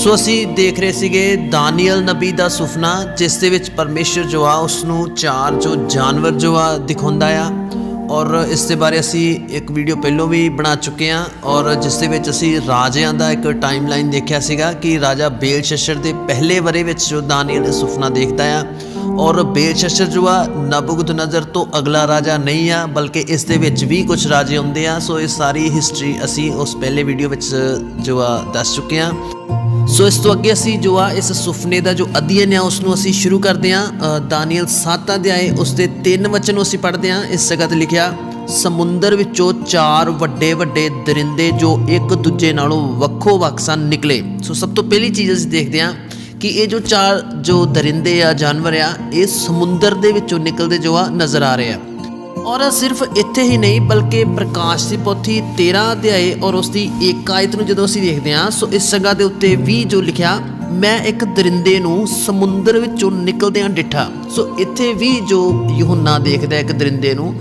ਸੋ ਅਸੀਂ ਦੇਖ ਰਹੇ ਸੀਗੇ ਦਾਨੀਅਲ ਨਬੀ ਦਾ ਸੁਪਨਾ ਜਿਸ ਦੇ ਵਿੱਚ ਪਰਮੇਸ਼ਰ ਜੋ ਆ ਉਸ ਨੂੰ ਚਾਰ ਜੋ ਜਾਨਵਰ ਜੋ ਆ, ਦਿਖਾਉਂਦਾ ਆ। ਔਰ ਇਸ ਦੇ ਬਾਰੇ ਅਸੀਂ ਇੱਕ ਵੀਡੀਓ ਪਹਿਲਾਂ ਵੀ ਬਣਾ ਚੁੱਕੇ ਹਾਂ ਔਰ ਜਿਸ ਦੇ ਵਿੱਚ ਅਸੀਂ ਰਾਜਿਆਂ ਦਾ ਇੱਕ ਟਾਈਮਲਾਈਨ ਦੇਖਿਆ ਸੀਗਾ ਕਿ ਰਾਜਾ ਬੇਲਸ਼ੱਸ਼ਰ ਦੇ ਪਹਿਲੇ ਵਰੇ ਵਿੱਚ ਜੋ ਦਾਨੀਅਲ ਇਹ ਸੁਪਨਾ ਦੇਖਦਾ ਆ। ਔਰ ਬੇਲਸ਼ੱਸ਼ਰ ਜੋ ਆ, ਨਬੂਕਦਨਜ਼ਰ ਤੋਂ ਅਗਲਾ ਰਾਜਾ ਨਹੀਂ ਆ, ਬਲਕਿ ਇਸ ਦੇ ਵਿੱਚ ਵੀ ਕੁਝ ਰਾਜੇ ਹੁੰਦੇ ਆ। ਸੋ ਇਹ ਸਾਰੀ ਹਿਸਟਰੀ ਅਸੀਂ ਉਸ ਪਹਿਲੇ ਵੀਡੀਓ ਵਿੱਚ ਜੋ ਆ, ਦੱਸ ਚੁੱਕੇ ਹਾਂ ਸੋ ਇਸ ਤੋਂ ਅੱਗੇ ਅਸੀਂ ਜੋ ਆ, ਇਸ ਸੁਪਨੇ ਦਾ ਜੋ ਅਧਿਐਨ ਆ ਉਸ ਨੂੰ ਅਸੀਂ ਸ਼ੁਰੂ ਕਰਦੇ ਹਾਂ ਦਾਨੀਅਲ 7 ਅਧਿਆਏ ਉਸ ਦੇ ਤਿੰਨ ਵਚਨ ਨੂੰ ਅਸੀਂ ਪੜ੍ਹਦੇ ਹਾਂ। ਇਸ ਜਗ੍ਹਾ ਤੇ ਲਿਖਿਆ, ਸਮੁੰਦਰ ਵਿੱਚੋਂ ਚਾਰ ਵੱਡੇ ਵੱਡੇ ਦਰਿੰਦੇ ਜੋ ਇੱਕ ਦੂਜੇ ਨਾਲੋਂ ਵੱਖੋ ਵੱਖ ਸਨ, ਨਿਕਲੇ। ਸੋ ਸਭ ਤੋਂ ਪਹਿਲੀ ਚੀਜ਼ ਅਸੀਂ ਦੇਖਦੇ ਹਾਂ ਕਿ ਇਹ ਜੋ ਚਾਰ, ਜੋ ਦਰਿੰਦੇ ਆ, ਜਾਨਵਰ ਆ, ਇਹ ਸਮੁੰਦਰ ਦੇ ਵਿੱਚੋਂ ਨਿਕਲਦੇ ਜੋ ਆ, ਨਜ਼ਰ ਆ ਰਹੇ ਆ। ਔਰ ਸਿਰਫ ਇੱਥੇ ਹੀ ਨਹੀਂ, ਬਲਕਿ ਪ੍ਰਕਾਸ਼ ਦੀ ਪੋਥੀ 13 ਅਧਿਆਏ ਔਰ ਉਸ ਦੀ ਇੱਕ ਨੂੰ ਜਦੋਂ ਅਸੀਂ ਦੇਖਦੇ ਹਾਂ, ਸੋ ਇਸ ਜਗ੍ਹਾ ਦੇ ਉੱਤੇ ਵੀ ਜੋ ਲਿਖਿਆ, ਮੈਂ ਇੱਕ ਦਰਿੰਦੇ ਨੂੰ ਸਮੁੰਦਰ ਵਿੱਚੋਂ ਨਿਕਲਦਿਆਂ ਡਿੱਠਾ। ਸੋ ਇੱਥੇ ਵੀ ਜੋ ਯਹੋਨਾ ਦੇਖਦਾ ਇੱਕ ਦਰਿੰਦੇ ਨੂੰ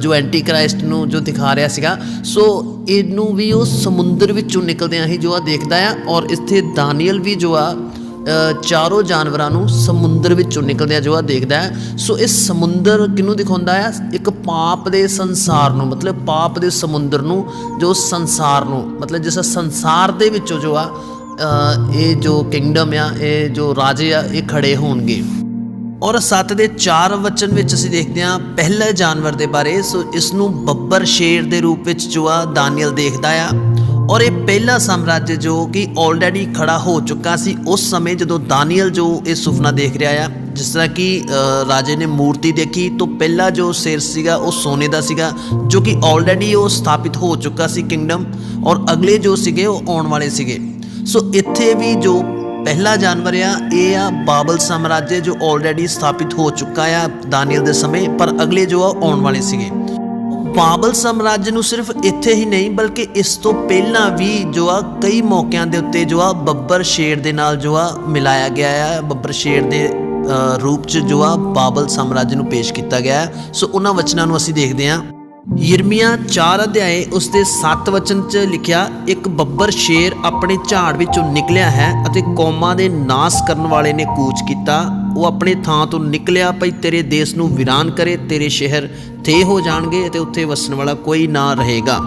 ਜੋ ਐਂਟੀ ਕ੍ਰਾਈਸਟ ਨੂੰ ਜੋ ਦਿਖਾ ਰਿਹਾ ਸੀਗਾ, ਸੋ ਇਹਨੂੰ ਵੀ ਉਹ ਸਮੁੰਦਰ ਵਿੱਚੋਂ ਨਿਕਲਦਿਆਂ ਹੀ ਜੋ ਆ ਦੇਖਦਾ ਆ, ਔਰ ਇੱਥੇ ਦਾਨੀਅਲ ਵੀ ਜੋ ਆ ਚਾਰੋਂ ਜਾਨਵਰਾਂ ਨੂੰ ਸਮੁੰਦਰ ਵਿੱਚੋਂ ਨਿਕਲਦਿਆਂ ਜੋ ਆ ਦੇਖਦਾ ਹੈ, ਸੋ ਇਹ ਸਮੁੰਦਰ ਕਿਹਨੂੰ ਦਿਖਾਉਂਦਾ ਹੈ? ਇੱਕ ਪਾਪ ਦੇ ਸੰਸਾਰ ਨੂੰ, ਮਤਲਬ ਪਾਪ ਦੇ ਸਮੁੰਦਰ ਨੂੰ, ਜੋ ਸੰਸਾਰ ਨੂੰ, ਮਤਲਬ ਜਿਸ ਸੰਸਾਰ ਦੇ ਵਿੱਚੋਂ ਜੋ ਆ ਇਹ ਜੋ ਕਿੰਗਡਮ ਆ, ਇਹ ਜੋ ਰਾਜੇ ਆ, ਇਹ ਖੜੇ ਹੋਣਗੇ। ਔਰ ਸੱਤ ਦੇ ਚਾਰ ਵਚਨ ਵਿੱਚ ਅਸੀਂ ਦੇਖਦੇ ਹਾਂ, ਪਹਿਲੇ ਜਾਨਵਰ ਦੇ ਬਾਰੇ, ਸੋ ਇਸ ਨੂੰ ਬੱਬਰ ਸ਼ੇਰ ਦੇ ਰੂਪ ਵਿੱਚ ਜੋ ਆ, ਦਾਨੀਅਲ ਦੇਖਦਾ ਆ। ਔਰ ਇਹ ਪਹਿਲਾ ਸਾਮਰਾਜ ਜੋ ਕਿ ਆਲਰੇਡੀ ਖੜਾ ਹੋ ਚੁੱਕਾ ਸੀ, ਉਸ ਸਮੇਂ ਜਦੋਂ ਦਾਨੀਅਲ ਜੋ ਇਹ ਸੁਪਨਾ ਦੇਖ ਰਿਹਾ ਆ, ਜਿਸ ਤਰ੍ਹਾਂ ਕਿ ਰਾਜੇ ਨੇ ਮੂਰਤੀ ਦੇਖੀ, ਤੋਂ ਪਹਿਲਾ ਜੋ ਸਿਰ ਸੀਗਾ, ਉਹ ਸੋਨੇ ਦਾ ਸੀਗਾ, ਜੋ ਕਿ ਆਲਰੇਡੀ ਉਹ ਸਥਾਪਿਤ ਹੋ ਚੁੱਕਾ ਸੀ ਕਿੰਗਡਮ ਔਰ ਅਗਲੇ ਜੋ ਸੀਗੇ, ਉਹ ਆਉਣ ਵਾਲੇ ਸੀਗੇ। ਸੋ ਇੱਥੇ ਵੀ ਜੋ ਪਹਿਲਾ ਜਾਨਵਰ ਆ, ਇਹ ਆ ਬਾਬਲ ਸਾਮਰਾਜ ਜੋ ਆਲਰੇਡੀ ਸਥਾਪਿਤ ਹੋ ਚੁੱਕਾ ਆ ਦਾਨੀਅਲ ਦੇ ਸਮੇਂ, ਪਰ ਅਗਲੇ ਜੋ ਆ ਆਉਣ ਵਾਲੇ ਸੀਗੇ। ਬਾਬਲ ਸਾਮਰਾਜ ਨੂੰ ਸਿਰਫ ਇੱਥੇ ਹੀ ਨਹੀਂ, ਬਲਕਿ ਇਸ ਤੋਂ ਪਹਿਲਾਂ ਵੀ ਜੋ ਆ ਕਈ ਮੌਕਿਆਂ ਦੇ ਉੱਤੇ ਜੋ ਆ ਬੱਬਰ ਸ਼ੇਰ ਦੇ ਨਾਲ ਜੋ ਆ ਮਿਲਾਇਆ ਗਿਆ ਆ ਬੱਬਰ ਸ਼ੇਰ ਦੇ ਰੂਪ ਚ ਜੋ ਆ ਬਾਬਲ ਸਾਮਰਾਜ ਨੂੰ ਪੇਸ਼ ਕੀਤਾ ਗਿਆ ਹੈ। ਸੋ ਉਹਨਾਂ ਵਚਨਾਂ ਨੂੰ ਅਸੀਂ ਦੇਖਦੇ ਹਾਂ ਯਿਰਮੀਆ 4 ਅਧਿਆਏ ਉਸ ਦੇ 7 ਵਚਨ 'ਚ ਲਿਖਿਆ, ਇੱਕ ਬੱਬਰ ਸ਼ੇਰ ਆਪਣੇ ਝਾੜ ਵਿੱਚੋਂ ਨਿਕਲਿਆ ਹੈ ਅਤੇ ਕੌਮਾਂ ਦੇ ਨਾਸ ਕਰਨ ਵਾਲੇ ਨੇ ਕੂਚ ਕੀਤਾ। ਉਹ ਆਪਣੇ ਥਾਂ ਤੋਂ ਨਿਕਲਿਆ ਭਈ ਤੇਰੇ ਦੇਸ਼ ਨੂੰ ਵੀਰਾਨ ਕਰੇ, ਤੇਰੇ ਸ਼ਹਿਰ ਥੇ ਹੋ ਜਾਣਗੇ ਅਤੇ ਉੱਥੇ ਵਸਣ ਵਾਲਾ ਕੋਈ ਨਾ ਰਹੇਗਾ।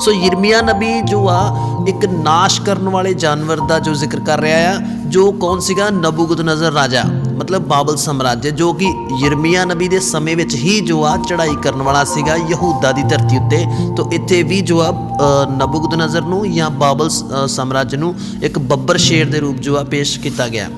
ਸੋ ਯਿਰਮੀਆ ਨਬੀ ਜੋ ਆ, ਇੱਕ ਨਾਸ਼ ਕਰਨ ਵਾਲੇ ਜਾਨਵਰ ਦਾ ਜੋ ਜ਼ਿਕਰ ਕਰ ਰਿਹਾ ਆ, ਜੋ ਕੌਣ ਸੀਗਾ? ਨਬੂਕਦਨਜ਼ਰ ਰਾਜਾ। ਮਤਲਬ ਬਾਬਲ ਸਾਮਰਾਜ ਜੋ ਕਿ ਯਿਰਮੀਆ ਨਬੀ ਦੇ ਸਮੇਂ ਵਿੱਚ ਹੀ ਜੋ ਆ ਚੜ੍ਹਾਈ ਕਰਨ ਵਾਲਾ ਸੀਗਾ ਯਹੂਦਾ ਦੀ ਧਰਤੀ ਉੱਤੇ ਤੋਂ ਇੱਥੇ ਵੀ ਜੋ ਆ ਅ, ਨਬੂਕਦਨਜ਼ਰ ਨੂੰ ਜਾਂ ਬਾਬਲ ਸਾਮਰਾਜ ਨੂੰ ਇੱਕ ਬੱਬਰ ਸ਼ੇਰ ਦੇ ਰੂਪ ਜੋ ਆ ਪੇਸ਼ ਕੀਤਾ ਗਿਆ।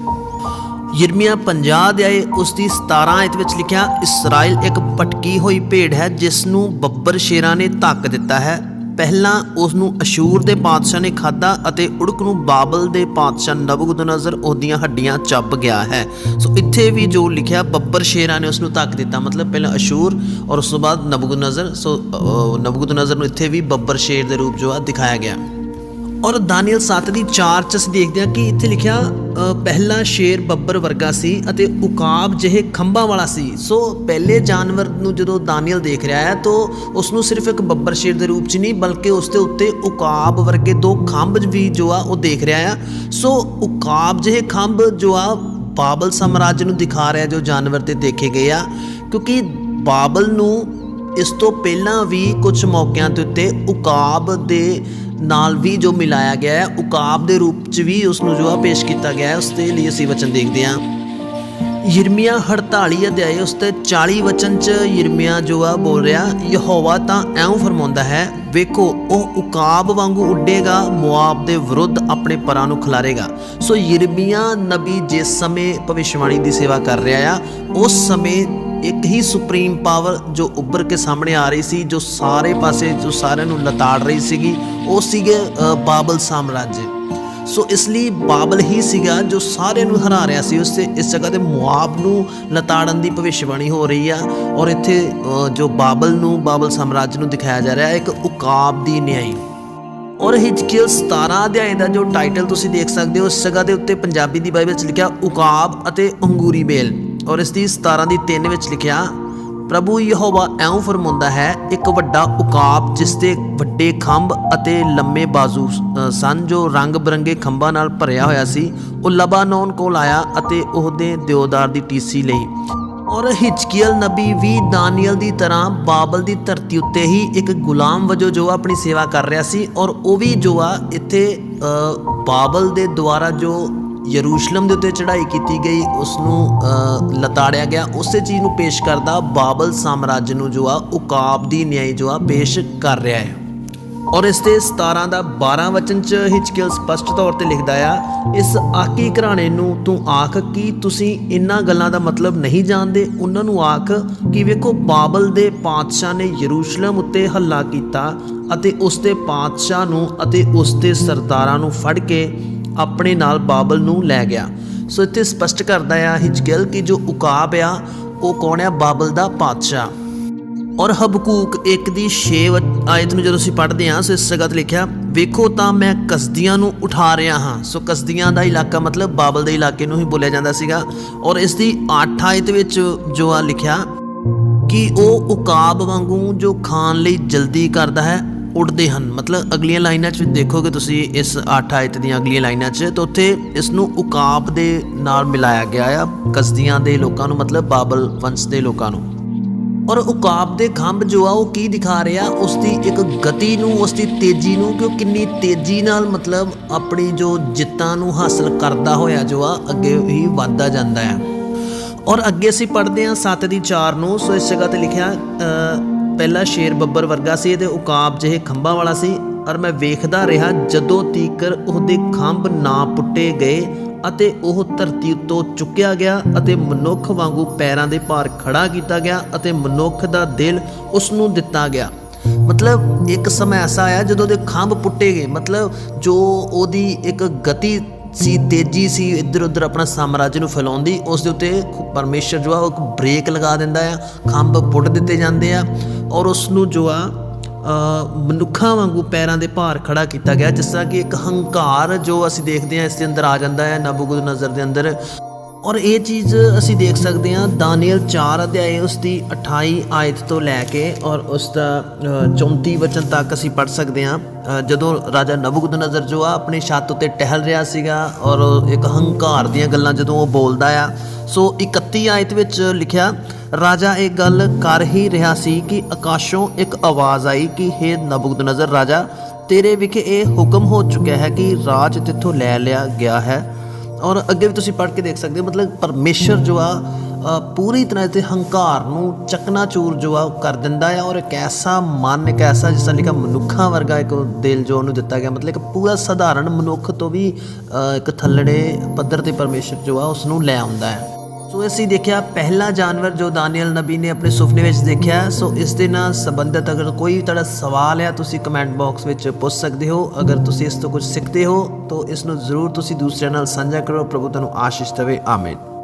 ਯਿਰਮੀਆ 50 ਅਧਿਆਏ ਉਸ ਦੀ 17 ਆਇਤ ਵਿੱਚ ਲਿਖਿਆ ਇਸਰਾਇਲ ਇੱਕ ਪਟਕੀ ਹੋਈ ਭੇਡ ਹੈ ਜਿਸ ਨੂੰ ਬੱਬਰ ਸ਼ੇਰਾਂ ਨੇ ਧੱਕ ਦਿੱਤਾ ਹੈ। ਪਹਿਲਾਂ ਉਸ ਨੂੰ ਅਸ਼ੂਰ ਦੇ ਪਾਤਸ਼ਾਹ ਨੇ ਖਾਦਾ ਅਤੇ ਉੜਕ ਨੂੰ ਬਾਬਲ ਦੇ ਪਾਤਸ਼ਾਹ ਨਬੂਕਦਨਜ਼ਰ ਉਹਦੀਆਂ ਹੱਡੀਆਂ ਚੱਬ ਗਿਆ ਹੈ। ਸੋ ਇੱਥੇ ਵੀ ਜੋ ਲਿਖਿਆ ਬੱਬਰ ਸ਼ੇਰਾਂ ਨੇ ਉਸ ਨੂੰ ਧੱਕ ਦਿੱਤਾ। ਮਤਲਬ ਪਹਿਲਾਂ ਅਸ਼ੂਰ ਔਰ ਉਸ ਤੋਂ ਬਾਅਦ ਨਬੂਕਦਨਜ਼ਰ। ਸੋ ਅ, ਨਬੂਕਦਨਜ਼ਰ ਨੂੰ ਇੱਥੇ ਵੀ ਬੱਬਰ ਸ਼ੇਰ ਦੇ ਰੂਪ ਜੋ ਆ ਦਿਖਾਇਆ ਗਿਆ। ਔਰ ਦਾਨੀਅਲ 7 ਦੀ 4 ਚ ਅਸੀਂ ਦੇਖਦੇ ਹਾਂ ਕਿ ਇੱਥੇ ਲਿਖਿਆ ਪਹਿਲਾ ਸ਼ੇਰ ਬੱਬਰ ਵਰਗਾ ਸੀ ਅਤੇ ਉਕਾਬ ਜਿਹੇ ਖੰਭਾਂ ਵਾਲਾ ਸੀ। ਸੋ ਪਹਿਲੇ ਜਾਨਵਰ ਨੂੰ ਜਦੋਂ ਦਾਨੀਅਲ ਦੇਖ ਰਿਹਾ ਹੈ, ਤਾਂ ਉਸ ਨੂੰ ਸਿਰਫ ਇੱਕ ਬੱਬਰ ਸ਼ੇਰ ਦੇ ਰੂਪ ਚ ਨਹੀਂ, ਬਲਕਿ ਉਸ ਦੇ ਉੱਤੇ ਉਕਾਬ ਵਰਗੇ ਦੋ ਖੰਭ ਵੀ ਜੋ ਆ, ਉਹ ਦੇਖ ਰਿਹਾ ਆ। ਸੋ ਉਕਾਬ ਜਿਹੇ ਖੰਭ ਜੋ ਆ, ਬਾਬਲ ਸਾਮਰਾਜ ਨੂੰ ਦਿਖਾ ਰਿਹਾ ਜੋ ਜਾਨਵਰ ਤੇ ਦੇਖੇ ਗਏ ਆ। ਕਿਉਂਕਿ ਬਾਬਲ ਨੂੰ ਇਸ ਤੋਂ ਪਹਿਲਾਂ ਵੀ ਕੁਝ ਮੌਕਿਆਂ ਦੇ ਉੱਤੇ ਉਕਾਬ ਦੇ ਨਾਲ ਵੀ ਜੋ ਮਿਲਾਇਆ ਗਿਆ ਹੈ, ਉਕਾਬ ਦੇ ਰੂਪ 'ਚ ਵੀ ਉਸ ਨੂੰ ਜੋ ਆ ਪੇਸ਼ ਕੀਤਾ ਗਿਆ ਹੈ, ਉਸ ਦੇ ਲਈ ਅਸੀਂ ਵਚਨ ਦੇਖਦੇ ਹਾਂ। ਯਿਰਮੀਆ 48 ਅਧਿਆਏ ਉਸ ਤੇ 40 ਵਚਨ 'ਚ ਯਿਰਮੀਆ ਜੋ ਆ ਬੋਲ ਰਿਹਾ, ਯਹੋਵਾ ਤਾਂ ਐਉਂ ਫਰਮਾਉਂਦਾ ਹੈ, ਵੇਖੋ, ਉਹ ਉਕਾਬ ਵਾਂਗੂ ਉੱਡੇਗਾ, ਮੁਆਬ ਦੇ ਵਿਰੁੱਧ ਆਪਣੇ ਪਰਾਂ ਨੂੰ ਖਿਲਾਰੇਗਾ। ਸੋ ਯਿਰਮੀਆ ਨਬੀ ਜਿਸ ਸਮੇਂ ਭਵਿਸ਼ਵਾਣੀ ਦੀ ਸੇਵਾ ਕਰ ਰਿਹਾ ਆ, ਉਸ ਸਮੇਂ ਇੱਕ ਹੀ ਸੁਪਰੀਮ ਪਾਵਰ ਜੋ ਉੱਭਰ ਕੇ ਸਾਹਮਣੇ ਆ ਰਹੀ ਸੀ, ਜੋ ਸਾਰੇ ਪਾਸੇ, ਜੋ ਸਾਰਿਆਂ ਨੂੰ ਲਤਾੜ ਰਹੀ ਸੀਗੀ, ਉਹ ਸੀਗੇ ਬਾਬਲ ਸਾਮਰਾਜ। ਸੋ ਇਸ ਲਈ ਬਾਬਲ ਹੀ ਸੀਗਾ ਜੋ ਸਾਰਿਆਂ ਨੂੰ ਹਰਾ ਰਿਹਾ ਸੀ, ਉਸ ਤੇ ਇਸ ਜਗ੍ਹਾ ਤੇ ਮੁਆਬ ਨੂੰ ਲਤਾੜਨ ਦੀ ਭਵਿੱਖਬਾਣੀ ਹੋ ਰਹੀ ਆ। ਔਰ ਇੱਥੇ ਜੋ ਬਾਬਲ ਨੂੰ, ਬਾਬਲ ਸਾਮਰਾਜ ਨੂੰ ਦਿਖਾਇਆ ਜਾ ਰਿਹਾ ਹੈ ਇੱਕ ਉਕਾਬ ਦੀ ਨਿਆਈ। ਔਰ ਹਿਜਕੀਲ 17 ਅਧਿਆਏ ਦਾ ਜੋ ਟਾਈਟਲ ਤੁਸੀਂ ਦੇਖ ਸਕਦੇ ਹੋ ਉਸ ਜਗ੍ਹਾ ਦੇ ਉੱਤੇ ਪੰਜਾਬੀ ਦੀ ਬਾਈਬਲ ਵਿੱਚ ਲਿਖਿਆ, ਉਕਾਬ ਅਤੇ ਅੰਗੂਰੀ ਬੇਲ ਔਰ ਇਸ ਦੀ 17 ਦੀ 3 ਵਿੱਚ ਲਿਖਿਆ ਪ੍ਰਭੂ ਯਹੋਵਾ ਐਉਂ ਫਰਮਾਉਂਦਾ ਹੈ, ਇੱਕ ਵੱਡਾ ਉਕਾਬ ਜਿਸ 'ਤੇ ਵੱਡੇ ਖੰਭ ਅਤੇ ਲੰਮੇ ਬਾਜ਼ੂ ਸਨ, ਜੋ ਰੰਗ ਬਰੰਗੇ ਖੰਭਾਂ ਨਾਲ ਭਰਿਆ ਹੋਇਆ ਸੀ, ਉਹ ਲਬਾਨੋਨ ਕੋਲ ਆਇਆ ਅਤੇ ਉਹਦੇ ਦਿਓਦਾਰ ਦੀ ਟੀਸੀ ਲਈ। ਔਰ ਹਿਚਕੀਅਲ ਨਬੀ ਵੀ ਦਾਨੀਅਲ ਦੀ ਤਰ੍ਹਾਂ ਬਾਬਲ ਦੀ ਧਰਤੀ ਉੱਤੇ ਹੀ ਇੱਕ ਗੁਲਾਮ ਵਜੋਂ ਜੋ ਆ ਆਪਣੀ ਸੇਵਾ ਕਰ ਰਿਹਾ ਸੀ, ਔਰ ਉਹ ਵੀ ਜੋ ਆ ਇੱਥੇ ਬਾਬਲ ਦੇ ਦੁਆਰਾ ਜੋ ਯਰੂਸ਼ਲਮ ਦੇ ਉੱਤੇ ਚੜ੍ਹਾਈ ਕੀਤੀ ਗਈ ਉਸ ਨੂੰ ਲਤਾੜਿਆ ਗਿਆ। ਉਸੇ ਚੀਜ਼ ਨੂੰ ਪੇਸ਼ ਕਰਦਾ ਬਾਬਲ ਸਾਮਰਾਜ ਨੂੰ, ਜੋ ਆ ਉਕਾਬ ਦੀ ਨਿਆਈ, ਜੋ ਆ ਪੇਸ਼ ਕਰ ਰਿਹਾ ਹੈ। ਔਰ ਇਸ 'ਤੇ 17 ਦਾ 12 ਵਚਨ ਚ ਹਿਚਕੀਅਲ ਸਪਸ਼ਟ ਤੌਰ ਤੇ ਲਿਖਦਾ ਆ, ਇਸ ਆਕੀ ਘਰਾਣੇ ਨੂੰ ਤੂੰ ਆਖ ਕੀ ਤੁਸੀਂ ਇਹਨਾਂ ਗੱਲਾਂ ਦਾ ਮਤਲਬ ਨਹੀਂ ਜਾਣਦੇ। ਉਹਨਾਂ ਨੂੰ ਆਖ ਕਿ ਵੇਖੋ, ਬਾਬਲ ਦੇ ਪਾਤਸ਼ਾਹ ਨੇ ਯਰੂਸ਼ਲਮ ਉੱਤੇ ਹੱਲਾ ਕੀਤਾ ਅਤੇ ਉਸ ਦੇ ਪਾਤਸ਼ਾਹ ਨੂੰ ਅਤੇ ਉਸ ਦੇ ਸਰਦਾਰਾਂ ਨੂੰ ਫੜ ਕੇ ਆਪਣੇ ਨਾਲ ਬਾਬਲ ਨੂੰ ਲੈ ਗਿਆ। ਸੋ ਇੱਥੇ ਸਪਸ਼ਟ ਕਰਦਾ ਆ ਹਿਚਕੀਅਲ ਕਿ ਜੋ ਉਕਾਬ ਆ, ਉਹ ਕੌਣ ਆ? ਬਾਬਲ ਦਾ ਪਾਤਸ਼ਾਹ। ਔਰ ਹਬਕੂਕ ਇੱਕ ਦੀ 6 ਆਇਤ ਨੂੰ ਜਦੋਂ ਅਸੀਂ ਪੜ੍ਹਦੇ ਹਾਂ, ਸੋ ਇਸ ਜਗ੍ਹਾ ਤੇ ਲਿਖਿਆ, ਵੇਖੋ ਤਾਂ ਮੈਂ ਕਸਦੀਆਂ ਨੂੰ ਉਠਾ ਰਿਹਾ ਹਾਂ। ਸੋ ਕਸਦੀਆਂ ਦਾ ਇਲਾਕਾ ਮਤਲਬ ਬਾਬਲ ਦੇ ਇਲਾਕੇ ਨੂੰ ਹੀ ਬੋਲਿਆ ਜਾਂਦਾ ਸੀਗਾ। ਔਰ ਇਸ ਦੀ 8 ਆਇਤ ਵਿੱਚ ਜੋ ਆ ਲਿਖਿਆ ਕਿ ਉਹ ਉਕਾਬ ਵਾਂਗੂ ਜੋ ਖਾਣ ਲਈ ਜਲਦੀ ਕਰਦਾ ਹੈ ਉੱਡਦੇ ਹਨ। ਮਤਲਬ ਅਗਲੀਆਂ ਲਾਈਨਾਂ 'ਚ ਦੇਖੋਗੇ ਤੁਸੀਂ ਇਸ 8 ਆਇਤ ਦੀਆਂ ਅਗਲੀਆਂ ਲਾਈਨਾਂ 'ਚ, ਤਾਂ ਉੱਥੇ ਇਸ ਨੂੰ ਉਕਾਬ ਦੇ ਨਾਲ ਮਿਲਾਇਆ ਗਿਆ ਆ, ਕਸਦੀਆਂ ਦੇ ਲੋਕਾਂ ਨੂੰ, ਮਤਲਬ ਬਾਬਲ ਵੰਸ਼ ਦੇ ਲੋਕਾਂ ਨੂੰ। ਔਰ ਉਕਾਬ ਦੇ ਖੰਭ ਜੋ ਆ, ਉਹ ਕੀ ਦਿਖਾ ਰਿਹਾ? ਉਸ ਦੀ ਇੱਕ ਗਤੀ ਨੂੰ, ਉਸ ਦੀ ਤੇਜ਼ੀ ਨੂੰ, ਕਿ ਉਹ ਕਿੰਨੀ ਤੇਜ਼ੀ ਨਾਲ, ਮਤਲਬ ਆਪਣੀ ਜੋ ਜਿੱਤਾਂ ਨੂੰ ਹਾਸਲ ਕਰਦਾ ਹੋਇਆ ਜੋ ਆ, ਅੱਗੇ ਹੀ ਵੱਧਦਾ ਜਾਂਦਾ ਹੈ ਔਰ ਅੱਗੇ ਅਸੀਂ ਪੜ੍ਹਦੇ ਹਾਂ 7 ਦੀ 4 ਨੂੰ, ਸੋ ਇਸ ਜਗ੍ਹਾ ਤੇ ਲਿਖਿਆ ਪਹਿਲਾ ਸ਼ੇਰ ਬੱਬਰ ਵਰਗਾ ਸੀ ਇਹਦੇ ਉਕਾਬ ਜਿਹੇ ਖੰਭਾਂ ਵਾਲਾ ਸੀ। ਔਰ ਮੈਂ ਵੇਖਦਾ ਰਿਹਾ ਜਦੋਂ ਤੀਕਰ ਉਹਦੇ ਖੰਭ ਨਾ ਪੁੱਟੇ ਗਏ ਅਤੇ ਉਹ ਧਰਤੀ ਉੱਤੋਂ ਚੁੱਕਿਆ ਗਿਆ ਅਤੇ ਮਨੁੱਖ ਵਾਂਗੂ ਪੈਰਾਂ ਦੇ ਭਾਰ ਖੜਾ ਕੀਤਾ ਗਿਆ ਅਤੇ ਮਨੁੱਖ ਦਾ ਦਿਲ ਉਸ ਨੂੰ ਦਿੱਤਾ ਗਿਆ। ਮਤਲਬ ਇੱਕ ਸਮਾਂ ਐਸਾ ਆਇਆ ਜਦੋਂ ਦੇ ਖੰਭ ਪੁੱਟੇ ਗਏ। ਮਤਲਬ ਜੋ ਉਹਦੀ ਇੱਕ ਗਤੀ ਸੀ, ਤੇਜ਼ੀ ਸੀ ਇੱਧਰ ਉੱਧਰ ਆਪਣਾ ਸਾਮਰਾਜ ਨੂੰ ਫੈਲਾਉਂਦੀ, ਉਸ ਦੇ ਉੱਤੇ ਪਰਮੇਸ਼ਰ ਜੋ ਆ, ਉਹ ਇੱਕ ਬ੍ਰੇਕ ਲਗਾ ਦਿੰਦਾ ਆ। ਖੰਭ ਪੁੱਟ ਦਿੱਤੇ ਜਾਂਦੇ ਆ। ਔਰ ਉਸ ਨੂੰ ਜੋ ਆ ਮਨੁੱਖਾਂ ਵਾਂਗੂ ਪੈਰਾਂ ਦੇ ਭਾਰ ਖੜਾ ਕੀਤਾ ਗਿਆ, ਜਿਸ ਤਰ੍ਹਾਂ ਕਿ ਇੱਕ ਹੰਕਾਰ ਜੋ ਅਸੀਂ ਦੇਖਦੇ ਹਾਂ, ਇਸ ਦੇ ਅੰਦਰ ਆ ਜਾਂਦਾ ਹੈ ਨਬੂਕਦ ਨਜ਼ਰ ਦੇ ਅੰਦਰ। ਔਰ ਇਹ ਚੀਜ਼ ਅਸੀਂ ਦੇਖ ਸਕਦੇ ਹਾਂ, ਦਾਨੀਅਲ 4 ਅਧਿਆਏ ਉਸ ਦੀ 28 ਆਇਤ ਤੋਂ ਲੈ ਕੇ ਔਰ ਉਸ ਦਾ 34 ਵਚਨ ਤੱਕ ਅਸੀਂ ਪੜ ਸਕਦੇ ਹਾਂ। ਜਦੋਂ ਰਾਜਾ ਨਬੂਕਦ ਨਜ਼ਰ ਜੋ ਆ, ਆਪਣੀ ਛੱਤ ਉੱਤੇ ਟਹਿਲ ਰਿਹਾ ਸੀਗਾ ਔਰ ਇੱਕ ਹੰਕਾਰ ਦੀਆਂ ਗੱਲਾਂ ਜਦੋਂ ਉਹ ਬੋਲਦਾ ਆ, ਸੋ 31 ਆਇਤ ਵਿੱਚ ਲਿਖਿਆ, ਰਾਜਾ, ਇਹ ਗੱਲ ਕਰ ਹੀ ਰਿਹਾ ਸੀ ਕਿ ਆਕਾਸ਼ੋਂ ਇੱਕ ਆਵਾਜ਼ ਆਈ ਕਿ, ਹੇ ਨਬੂਕਦ ਨਜ਼ਰ ਰਾਜਾ, ਤੇਰੇ ਵਿਖੇ ਇਹ ਹੁਕਮ ਹੋ ਚੁੱਕਿਆ ਹੈ ਕਿ ਰਾਜ ਤਿੱਥੋਂ ਲੈ ਲਿਆ ਗਿਆ ਹੈ। ਔਰ ਅੱਗੇ ਵੀ ਤੁਸੀਂ ਪੜ੍ਹ ਕੇ ਦੇਖ ਸਕਦੇ ਹੋ, ਮਤਲਬ ਪਰਮੇਸ਼ਰ ਜੋ ਆ ਪੂਰੀ ਤਰ੍ਹਾਂ ਤੇ ਹੰਕਾਰ ਨੂੰ ਚਕਨਾਚੂਰ ਜੋ ਆ, ਉਹ ਕਰ ਦਿੰਦਾ ਹੈ ਔਰ ਇੱਕ ਐਸਾ ਮਨ, ਇੱਕ ਐਸਾ ਜਿਸ ਤਰ੍ਹਾਂ ਲਿਖਿਆ, ਮਨੁੱਖਾਂ ਵਰਗਾ ਇੱਕ ਦਿਲ ਜੋ ਉਹਨੂੰ ਦਿੱਤਾ ਗਿਆ, ਮਤਲਬ ਇੱਕ ਪੂਰਾ ਸਧਾਰਨ ਮਨੁੱਖ ਤੋਂ ਵੀ ਇੱਕ ਥੱਲੜੇ ਪੱਧਰ ਤੇ ਪਰਮੇਸ਼ਰ ਜੋ ਆ ਉਸ ਨੂੰ ਲੈ ਆਉਂਦਾ ਹੈ। ਸੋ ਅਸੀਂ ਦੇਖਿਆ ਪਹਿਲਾ ਜਾਨਵਰ ਜੋ ਦਾਨੀਅਲ ਨਬੀ ਨੇ ਆਪਣੇ ਸੁਪਨੇ ਵਿੱਚ ਦੇਖਿਆ, ਸੋ ਇਸ ਦੇ ਨਾਲ ਸੰਬੰਧਿਤ ਅਗਰ ਕੋਈ ਤੁਹਾਡਾ ਸਵਾਲ ਹੈ, ਤੁਸੀਂ ਕਮੈਂਟ ਬਾਕਸ ਵਿੱਚ ਪੁੱਛ ਸਕਦੇ ਹੋ। ਅਗਰ ਤੁਸੀਂ ਇਸ ਤੋਂ ਕੁਝ ਸਿੱਖਦੇ ਹੋ, ਤਾਂ ਇਸ ਨੂੰ ਜ਼ਰੂਰ ਤੁਸੀਂ ਦੂਸਰਿਆਂ ਨਾਲ ਸਾਂਝਾ ਕਰੋ। ਪ੍ਰਭੂ ਤੁਹਾਨੂੰ ਆਸ਼ੀਸ਼ ਦੇਵੇ। ਆਮੀਨ